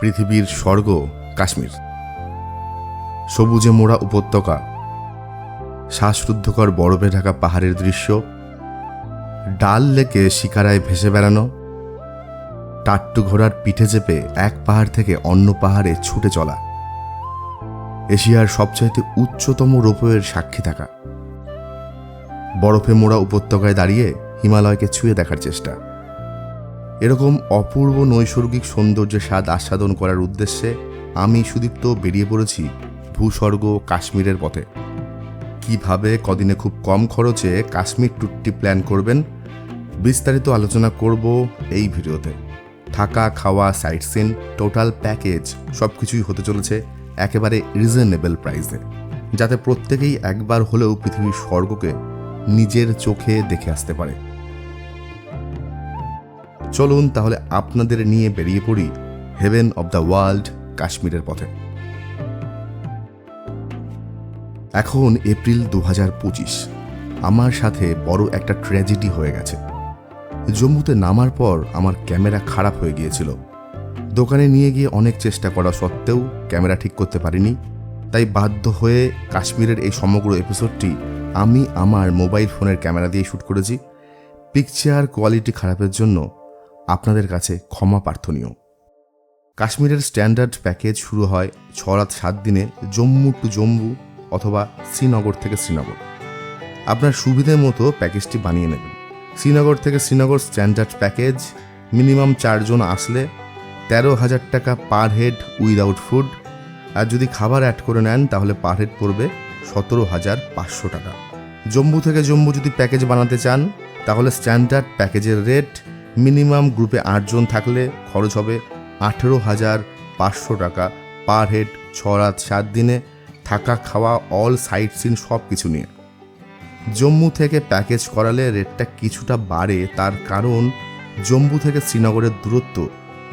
পৃথিবীর স্বর্গ কাশ্মীর। সবুজে মোড়া উপত্যকা, শ্বাসরুদ্ধকর বরফে ঢাকা পাহাড়ের দৃশ্য, ডাল লেকে শিকারায় ভেসে বেড়ানো, টাট্টু ঘোড়ার পিঠে চেপে এক পাহাড় থেকে অন্য পাহাড়ে ছুটে চলা, এশিয়ার সবচাইতে উচ্চতম রোপওয়ের সাক্ষী থাকা। বরফে মোড়া উপত্যকায় দাঁড়িয়ে হিমালয়কে ছুঁয়ে দেখার চেষ্টা। এরকম অপূর্ব নৈসর্গিক সৌন্দর্যের স্বাদ আস্বাদন করার উদ্দেশ্যে আমি সুদীপ্ত বেরিয়ে পড়েছি ভূস্বর্গ কাশ্মীরের পথে। কীভাবে কদিনে খুব কম খরচে কাশ্মীর ট্যুরটি প্ল্যান করবেন, বিস্তারিত আলোচনা করব এই ভিডিওতে। থাকা, খাওয়া সাইট সিন টোটাল প্যাকেজ সব কিছুই হতে চলেছে একেবারে রিজনেবল প্রাইসে যাতে প্রত্যেকেই একবার হলেও পৃথিবীর স্বর্গকে নিজের চোখে দেখে আসতে পারে। চলুন তাহলে আপনাদের নিয়ে বেরিয়ে পড়ি হেভেন অব দ্য ওয়ার্ল্ড কাশ্মীরের পথে। এখন এপ্রিল দু হাজার পঁচিশ। আমার সাথে বড় একটা ট্র্যাজেডি হয়ে গেছে। জম্মুতে নামার পর আমার ক্যামেরা খারাপ হয়ে গিয়েছিল। দোকানে নিয়ে গিয়ে অনেক চেষ্টা করা সত্ত্বেও ক্যামেরা ঠিক করতে পারিনি। তাই বাধ্য হয়ে কাশ্মীরের এই সমগ্র এপিসোডটি আমি আমার মোবাইল ফোনের ক্যামেরা দিয়ে শ্যুট করেছি। পিকচার কোয়ালিটি খারাপের জন্য আপনাদের কাছে ক্ষমা প্রার্থনীয়। কাশ্মীরের স্ট্যান্ডার্ড প্যাকেজ শুরু হয় ছ রাত সাত দিনে জম্মু টু জম্মু অথবা শ্রীনগর থেকে শ্রীনগর। আপনার সুবিধে মতো প্যাকেজটি বানিয়ে নেবেন। শ্রীনগর থেকে শ্রীনগর স্ট্যান্ডার্ড প্যাকেজ, মিনিমাম চারজন আসলে তেরো হাজার টাকা পার হেড উইদাউট ফুড। আর যদি খাবার অ্যাড করে নেন, তাহলে পার হেড পড়বে সতেরো হাজার পাঁচশো টাকা। জম্মু থেকে জম্মু যদি প্যাকেজ বানাতে চান, তাহলে স্ট্যান্ডার্ড প্যাকেজের রেট মিনিমাম গ্রুপে আটজন থাকলে খরচ হবে আঠেরো হাজার পাঁচশো টাকা পার হেড, ছ রাত, সাত দিনে থাকা খাওয়া অল সাইট সিন সব কিছু নিয়ে। জম্মু থেকে প্যাকেজ করালে রেটটা কিছুটা বাড়ে, তার কারণ জম্মু থেকে শ্রীনগরের দূরত্ব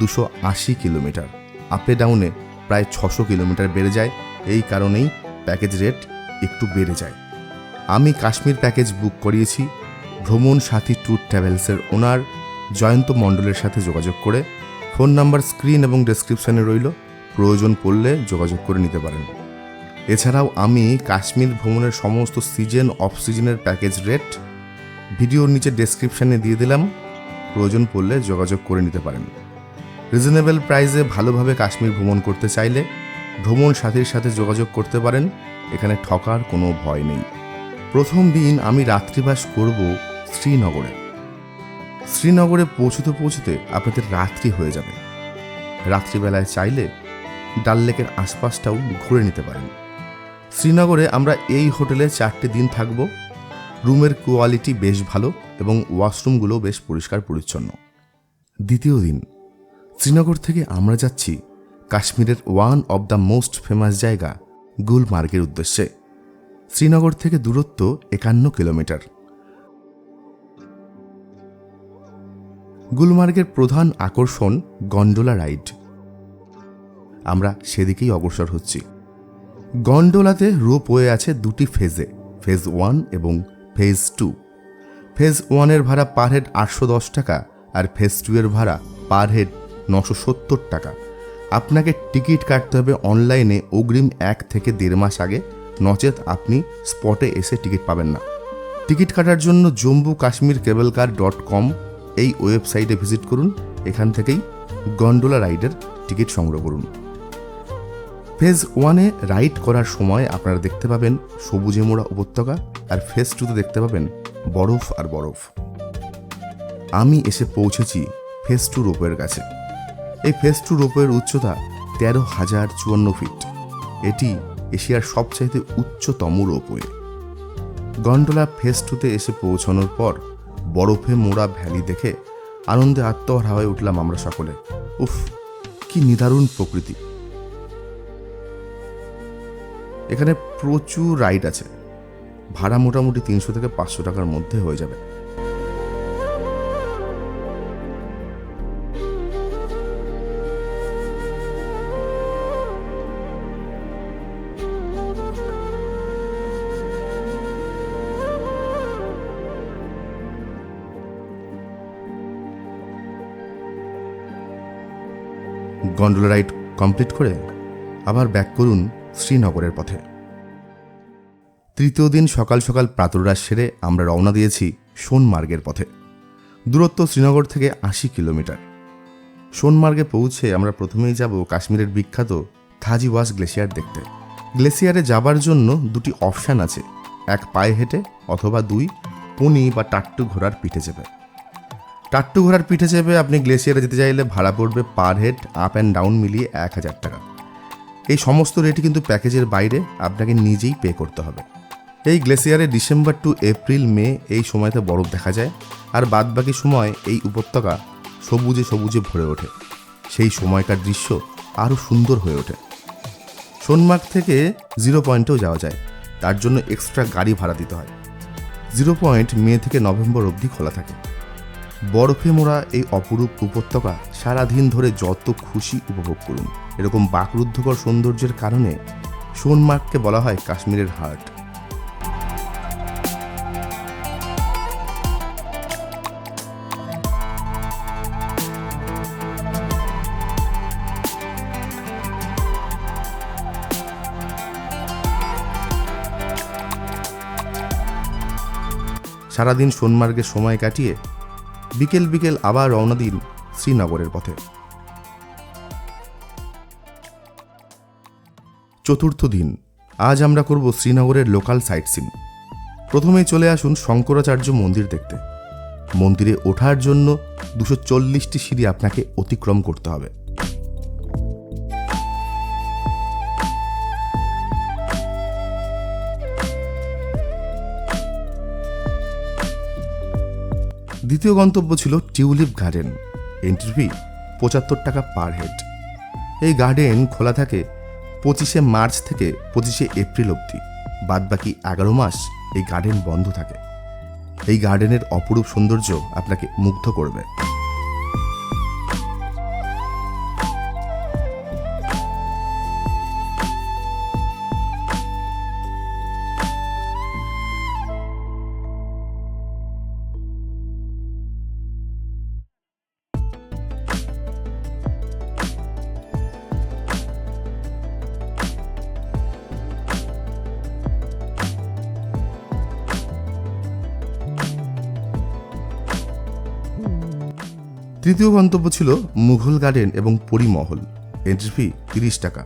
দুশো আশি কিলোমিটার। আপে ডাউনে প্রায় ছশো কিলোমিটার বেড়ে যায়, এই কারণেই প্যাকেজ রেট একটু বেড়ে যায়। আমি কাশ্মীর প্যাকেজ বুক করিয়েছি ভ্রমণ সাথী ট্যুর ট্রাভেলসের ওনার জয়ন্ত মণ্ডলের সাথে যোগাযোগ করে ফোন নাম্বার স্ক্রিন এবং ডেসক্রিপশানে রইল। প্রয়োজন পড়লে যোগাযোগ করে নিতে পারেন। এছাড়াও আমি কাশ্মীর ভ্রমণের সমস্ত সিজন অফ সিজনের প্যাকেজ রেট ভিডিওর নিচে ডেসক্রিপশানে দিয়ে দিলাম। প্রয়োজন পড়লে যোগাযোগ করে নিতে পারেন। রিজনেবল প্রাইসে ভালোভাবে কাশ্মীর ভ্রমণ করতে চাইলে ভ্রমণ সাথীর সাথে যোগাযোগ করতে পারেন। এখানে ঠকার কোনো ভয় নেই। প্রথম দিন আমি রাত্রিবাস করব শ্রীনগরে। শ্রীনগরে পৌঁছতে পৌঁছতে আপনাদের রাত্রি হয়ে যাবে। রাত্রিবেলায় চাইলে ডাল লেকের আশপাশটাও ঘুরে নিতে পারেন। শ্রীনগরে আমরা এই হোটেলে চারটে দিন থাকব। রুমের কোয়ালিটি বেশ ভালো এবং ওয়াশরুমগুলো বেশ পরিষ্কার পরিচ্ছন্ন। দ্বিতীয় দিন, শ্রীনগর থেকে আমরা যাচ্ছি কাশ্মীরের one of the most famous জায়গা, গুলমার্গের উদ্দেশ্যে। শ্রীনগর থেকে দূরত্ব একান্ন কিলোমিটার। গুলমার্গের প্রধান আকর্ষণ গন্ডোলা রাইড। আমরা সেদিকেই অগ্রসর হচ্ছি। গন্ডোলাতে রোপওয়ে আছে দুটি ফেজে, ফেজ ওয়ান এবং ফেজ টু। ফেজ ওয়ানের ভাড়া পার হেড আটশো দশ টাকা আর ফেজ টু এর ভাড়া পার হেড নশো সত্তর টাকা। আপনাকে টিকিট কাটতে হবে অনলাইনে অগ্রিম এক থেকে দেড় মাস আগে, নচেত আপনি স্পটে এসে টিকিট পাবেন না। টিকিট কাটার জন্য Jammu Kashmir cable car dot com এই ওয়েবসাইটে ভিজিট করুন, এখান থেকেই গন্ডোলা রাইডের টিকিট সংগ্রহ করুন। ফেজ ওয়ানে রাইড করার সময় আপনারা দেখতে পাবেন সবুজে মোড়া উপত্যকা আর ফেজ টুতে দেখতে পাবেন বরফ আর বরফ। আমি এসে পৌঁছেছি ফেজ টু রোপওয়ের কাছে। এই ফেজ টু রোপওয়ের উচ্চতা তেরো হাজার চুয়ান্ন ফিট এটি এশিয়ার সবচাইতে উচ্চতম রোপওয়ে। গন্ডোলা ফেজ টুতে এসে পৌঁছানোর পর বরফে মোড়া ভ্যালি দেখে আনন্দে আত্মহারা হয়ে উঠলাম আমরা সকলে। উফ, কি নিদারুণ প্রকৃতি। এখানে প্রচুর রাইড আছে। ভাড়া মোটামুটি তিনশো থেকে পাঁচশো টাকার মধ্যে হয়ে যাবে। গন্ডোলা রাইড কমপ্লিট করে আবার ব্যাক করুন শ্রীনগরের পথে। তৃতীয় দিন সকাল সকাল প্রাতরাস সেরে আমরা রওনা দিয়েছি সোনমার্গের পথে। দূরত্ব শ্রীনগর থেকে আশি কিলোমিটার। সোনমার্গে পৌঁছে আমরা প্রথমেই যাব কাশ্মীরের বিখ্যাত থাজিওয়াস গ্লেশিয়ার দেখতে। গ্লেসিয়ারে যাবার জন্য দুটি অপশান আছে, এক পায়ে হেঁটে অথবা দুই পনি বা টাট্টু ঘোড়ার পিঠে চেপে। টাট্টু ঘোড়ার পিঠে চেপে আপনি গ্লেসিয়ারে যেতে চাইলে ভাড়া পড়বে per head up and down মিলিয়ে এক হাজার টাকা। এই সমস্ত রেটই কিন্তু প্যাকেজের বাইরে আপনাকে নিজেই পে করতে হবে। এই গ্লেসিয়ারে ডিসেম্বর টু এপ্রিল মে এই সময়তে বরফ দেখা যায় আর বাদবাকি সময় এই উপত্যকা সবুজে সবুজে ভরে ওঠে। সেই সময়কার দৃশ্য আরও সুন্দর হয়ে ওঠে। সোনমার্গ থেকে জিরো পয়েন্টেও যাওয়া যায়। তার জন্য এক্সট্রা গাড়ি ভাড়া দিতে হয়। জিরো পয়েন্ট মে থেকে নভেম্বর অবধি খোলা থাকে। বরফে মোড়া এই অপরূপ উপত্যকা সারাদিন ধরে যত খুশি উপভোগ করুন। এরকম বাকরুদ্ধকর সৌন্দর্যের কারণে সোনমার্গকে বলা হয় কাশ্মীরের হার্ট সারাদিন সোনমার্গে সময় কাটিয়ে বিকেল বিকেল আবার রওনা দিন শ্রীনগরের পথে। চতুর্থ দিন, আজ আমরা করব শ্রীনগরের লোকাল সাইট সিন প্রথমেই চলে আসুন শঙ্করাচার্য মন্দির দেখতে। মন্দিরে ওঠার জন্য দুশো চল্লিশটি সিঁড়ি আপনাকে অতিক্রম করতে হবে। দ্বিতীয় গন্তব্য ছিল টিউলিপ গার্ডেন। এন্ট্রি ফি পঁচাত্তর টাকা পার হেড। এই গার্ডেন খোলা থাকে পঁচিশে মার্চ থেকে পঁচিশে এপ্রিল অবধি। বাদবাকি এগারো মাস এই গার্ডেন বন্ধ থাকে। এই গার্ডেনের অপরূপ সৌন্দর্য আপনাকে মুগ্ধ করবে। তৃতীয় গন্তব্য ছিল মুঘল গার্ডেন এবং পরিমহল। এন্ট্রি ফি তিরিশ টাকা।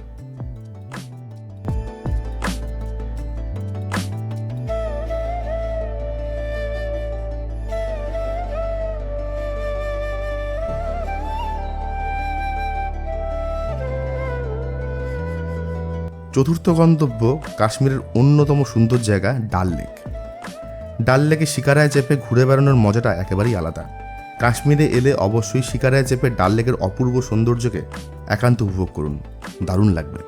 চতুর্থ গন্তব্য কাশ্মীরের অন্যতম সুন্দর জায়গা ডাল লেক। ডাল লেকে শিকারায় চেপে ঘুরে বেড়ানোর মজাটা একেবারেই আলাদা। কাশ্মীরে এলে অবশ্যই শিকারায় চেপে ডাল লেকের অপূর্ব সৌন্দর্যকে একান্ত উপভোগ করুন। দারুণ লাগবে।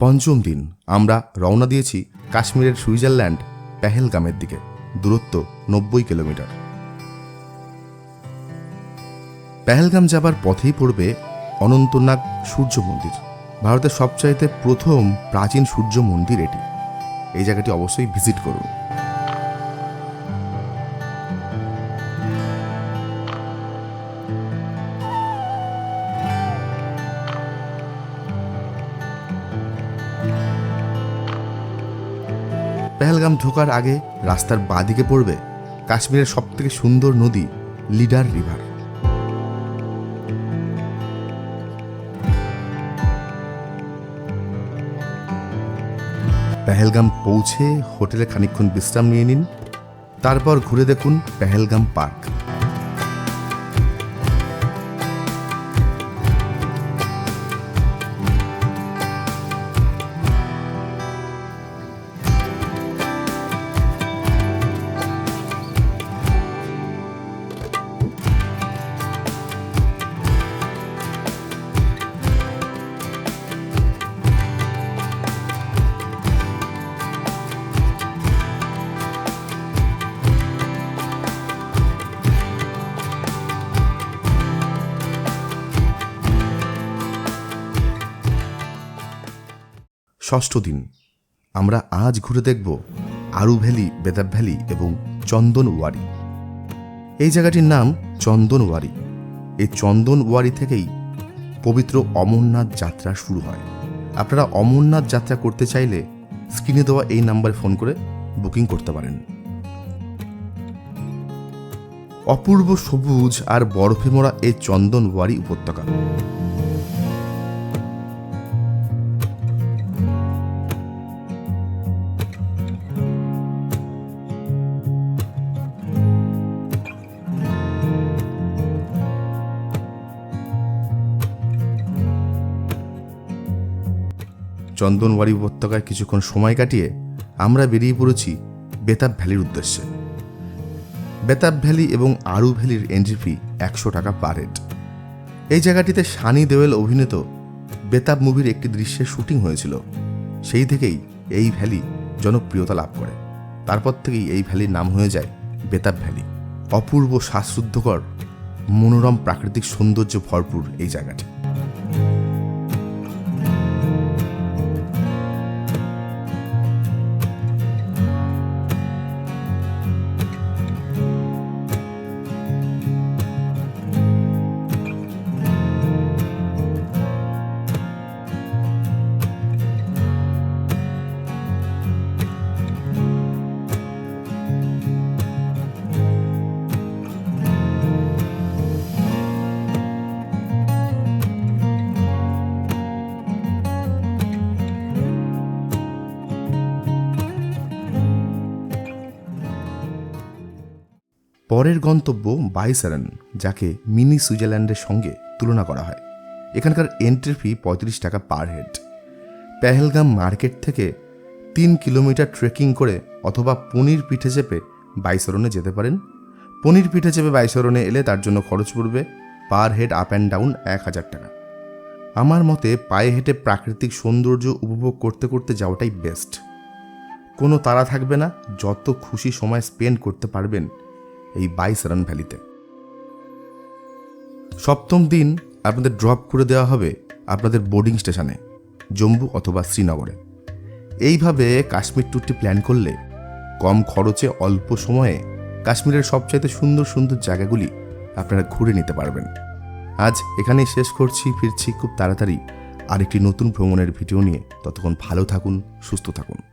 পঞ্চম দিন, আমরা রওনা দিয়েছি কাশ্মীরের সুইজারল্যান্ড পেহেলগামের দিকে, দূরত্ব নব্বই কিলোমিটার। পেহেলগাম যাবার পথেই পড়বে অনন্তনাগ সূর্য মন্দির। ভারতের সবচাইতে প্রথম প্রাচীন সূর্য মন্দির এটি। এই জায়গাটি অবশ্যই ভিজিট করুন। পেহেলগাম ঢোকার আগে রাস্তার বাঁদিকে পড়বে কাশ্মীরের সবথেকে সুন্দর নদী লিডার রিভার। পেহেলগাম পৌঁছে হোটেলে খানিক্ষণ বিশ্রাম নিয়ে নিন তারপর ঘুরে দেখুন পেহেলগাম পার্ক। ষষ্ঠ দিন। আমরা আজ ঘুরে দেখব আরু ভ্যালি বেতাব ভ্যালি এবং চন্দনওয়ারি। এই জায়গাটির নাম চন্দন চন্দনওয়ারি। এই চন্দনওয়ারি থেকেই পবিত্র অমরনাথ যাত্রা শুরু হয়। আপনারা অমরনাথ যাত্রা করতে চাইলে স্ক্রিনে দেওয়া এই নাম্বারে ফোন করে বুকিং করতে পারেন। অপূর্ব সবুজ আর বরফে মোড়া এই চন্দনওয়ারি উপত্যকা। চন্দনওয়ারি উপত্যকায় কিছুক্ষণ সময় কাটিয়ে আমরা বেরিয়ে পড়েছি বেতাব ভ্যালির উদ্দেশ্যে। বেতাব ভ্যালি এবং আরু ভ্যালির এন্ট্রি ফি একশো টাকা পার হেড। এই জায়গাটিতে সানি দেওয়েল অভিনীত বেতাব মুভির একটি দৃশ্যের শুটিং হয়েছিল। সেই থেকেই এই ভ্যালি জনপ্রিয়তা লাভ করে। তারপর থেকেই এই ভ্যালির নাম হয়ে যায় বেতাব ভ্যালি। অপূর্ব শ্বাসরুদ্ধকর মনোরম, প্রাকৃতিক সৌন্দর্য ভরপুর এই জায়গাটি। পরের গন্তব্য বাইসারান, যাকে মিনি সুইজারল্যান্ডের সঙ্গে তুলনা করা হয়। এখানকার এন্ট্রি ফি পঁয়ত্রিশ টাকা পার হেড পেহেলগাম মার্কেট থেকে তিন কিলোমিটার ট্রেকিং করে অথবা পনির পিঠে চেপে বাইসরণে যেতে পারেন। পনির পিঠে চেপে বাইসরণে এলে তার জন্য খরচ পড়বে per head up and down এক হাজার টাকা। আমার মতে পায়ে হেঁটে প্রাকৃতিক সৌন্দর্য উপভোগ করতে করতে যাওয়াটাই বেস্ট কোনো তাড়া থাকবে না, যত খুশি সময় স্পেন্ড করতে পারবেন এই বাইশ রান ভ্যালিতে। সপ্তম দিন আপনাদের ড্রপ করে দেওয়া হবে আপনাদের বোর্ডিং স্টেশনে, জম্মু অথবা শ্রীনগরে। এইভাবে কাশ্মীর ট্যুরটি প্ল্যান করলে কম খরচে অল্প সময়ে কাশ্মীরের সবচাইতে সুন্দর সুন্দর জায়গাগুলি আপনারা ঘুরে নিতে পারবেন। আজ এখানেই শেষ করছি, ফিরছি খুব তাড়াতাড়ি আরেকটি নতুন ভ্রমণের ভিডিও নিয়ে। ততক্ষণ ভালো থাকুন, সুস্থ থাকুন।